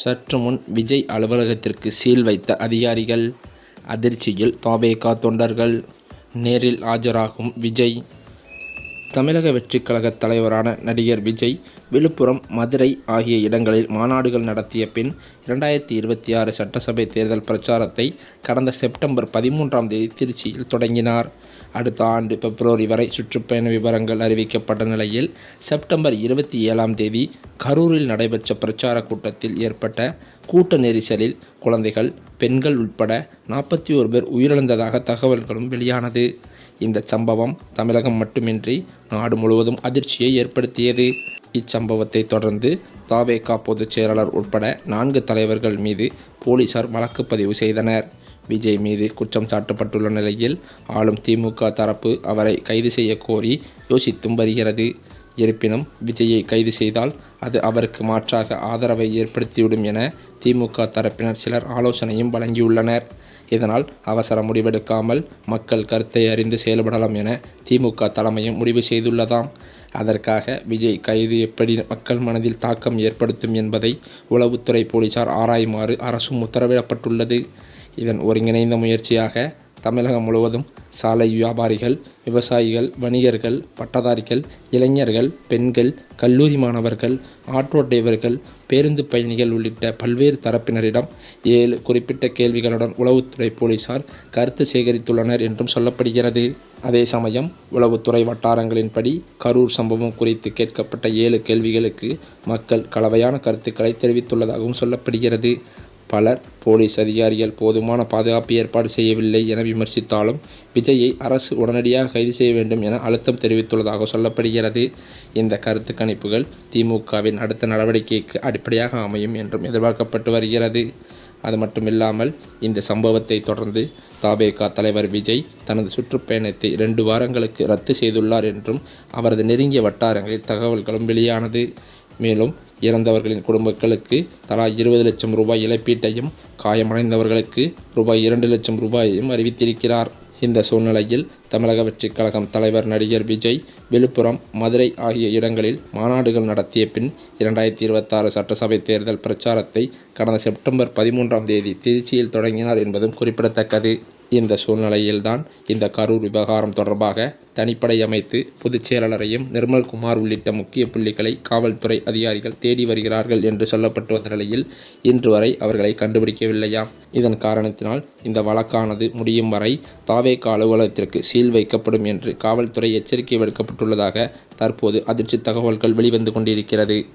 சற்று முன் விஜய் அலுவலகத்திற்கு சீல் வைத்த அதிகாரிகள் அதிர்ச்சியில் தவேகா தொண்டர்கள். நேரில் ஆஜராகும் விஜய் தமிழக வெற்றிக் கழக தலைவரான நடிகர் விஜய் விழுப்புரம் மதுரை ஆகிய இடங்களில் மாநாடுகள் நடத்திய பின் இரண்டாயிரத்தி இருபத்தி ஆறு சட்டசபை தேர்தல் பிரச்சாரத்தை கடந்த செப்டம்பர் பதிமூன்றாம் தேதி திருச்சியில் தொடங்கினார். அடுத்த ஆண்டு பிப்ரவரி வரை சுற்றுப்பயண விவரங்கள் அறிவிக்கப்பட்ட நிலையில் செப்டம்பர் இருபத்தி ஏழாம் தேதி கரூரில் நடைபெற்ற பிரச்சார கூட்டத்தில் ஏற்பட்ட கூட்ட நெரிசலில் குழந்தைகள் பெண்கள் உட்பட நாற்பத்தி ஒரு பேர் உயிரிழந்ததாக தகவல்களும் வெளியானது. இந்த சம்பவம் தமிழகம் மட்டுமின்றி நாடு முழுவதும் அதிர்ச்சியை ஏற்படுத்தியது. இச்சம்பவத்தை தொடர்ந்து தாவேகா பொதுச் செயலாளர் உட்பட நான்கு தலைவர்கள் மீது போலீசார் வழக்கு பதிவு செய்தனர். விஜய் மீது குற்றம் சாட்டப்பட்டுள்ள நிலையில் ஆளும் திமுக தரப்பு அவரை கைது செய்ய கோரி யோசித்தும் வருகிறது. இருப்பினும் விஜயை கைது செய்தால் அது அவருக்கு மாற்றாக ஆதரவை ஏற்படுத்திவிடும் என திமுக தரப்பினர் சிலர் ஆலோசனையும் வழங்கியுள்ளனர். இதனால் அவசர முடிவெடுக்காமல் மக்கள் கருத்தை அறிந்து செயல்படலாம் என திமுக தலைமையும் முடிவு செய்துள்ளதாம். அதற்காக விஜய் கைது எப்படி மக்கள் மனதில் தாக்கம் ஏற்படுத்தும் என்பதை உளவுத்துறை போலீசார் ஆராயுமாறு அரசும் உத்தரவிடப்பட்டுள்ளது. இதன் ஒருங்கிணைந்த முயற்சியாக தமிழகம் முழுவதும் சாலை வியாபாரிகள் விவசாயிகள் வணிகர்கள் பட்டதாரிகள் இளைஞர்கள் பெண்கள் கல்லூரி மாணவர்கள் ஆட்டோ டிரைவர்கள் பேருந்து பயணிகள் உள்ளிட்ட பல்வேறு தரப்பினரிடம் ஏழு குறிப்பிட்ட கேள்விகளுடன் உளவுத்துறை போலீசார் கருத்து சேகரித்துள்ளனர் என்றும் சொல்லப்படுகிறது. அதே சமயம் உளவுத்துறை வட்டாரங்களின்படி கரூர் சம்பவம் குறித்து கேட்கப்பட்ட ஏழு கேள்விகளுக்கு மக்கள் கலவையான கருத்துக்களை தெரிவித்துள்ளதாகவும் சொல்லப்படுகிறது. பலர் போலீஸ் அதிகாரிகள் போதுமான பாதுகாப்பு ஏற்பாடு செய்யவில்லை என விமர்சித்தாலும் விஜயை அரசு உடனடியாக கைது செய்ய வேண்டும் என அழுத்தம் தெரிவித்துள்ளதாக சொல்லப்படுகிறது. இந்த கருத்து கணிப்புகள் திமுகவின் அடுத்த நடவடிக்கைக்கு அடிப்படையாக அமையும் என்றும் எதிர்பார்க்கப்பட்டு வருகிறது. அது மட்டுமில்லாமல் இந்த சம்பவத்தை தொடர்ந்து தாபேகா தலைவர் விஜய் தனது சுற்றுப்பயணத்தை இரண்டு வாரங்களுக்கு ரத்து செய்துள்ளார் என்றும் அவரது நெருங்கிய வட்டாரங்களில் தகவல்களும் வெளியானது. மேலும் இறந்தவர்களின் குடும்பங்களுக்கு தலா இருபது லட்சம் ரூபாய் இழப்பீட்டையும் காயமடைந்தவர்களுக்கு ரூபாய் இரண்டு லட்சம் ரூபாயையும் அறிவித்திருக்கிறார். இந்த சூழ்நிலையில் தமிழக வெற்றிக் கழகம் தலைவர் நடிகர் விஜய் விழுப்புரம் மதுரை ஆகிய இடங்களில் மாநாடுகள் நடத்திய பின் இரண்டாயிரத்தி இருபத்தாறு சட்டசபை தேர்தல் பிரச்சாரத்தை கடந்த செப்டம்பர் பதிமூன்றாம் தேதி திருச்சியில் தொடங்கினார் என்பதும் குறிப்பிடத்தக்கது. இந்த சூழ்நிலையில்தான் இந்த கரூர் விவகாரம் தொடர்பாக தனிப்படை அமைத்து பொதுச் செயலாளரையும் நிர்மல்குமார் உள்ளிட்ட முக்கிய புள்ளிகளை காவல்துறை அதிகாரிகள் தேடி வருகிறார்கள் என்று சொல்லப்பட்டு வந்த நிலையில் இன்று வரை அவர்களை கண்டுபிடிக்கவில்லையாம் இதன் காரணத்தினால் இந்த வழக்கானது முடியும் வரை தாவேக்கா அலுவலகத்திற்கு சீல் வைக்கப்படும் என்று காவல்துறை எச்சரிக்கை விடுக்கப்பட்டுள்ளதாக தற்போது அதிர்ச்சி தகவல்கள் வெளிவந்து கொண்டிருக்கிறது.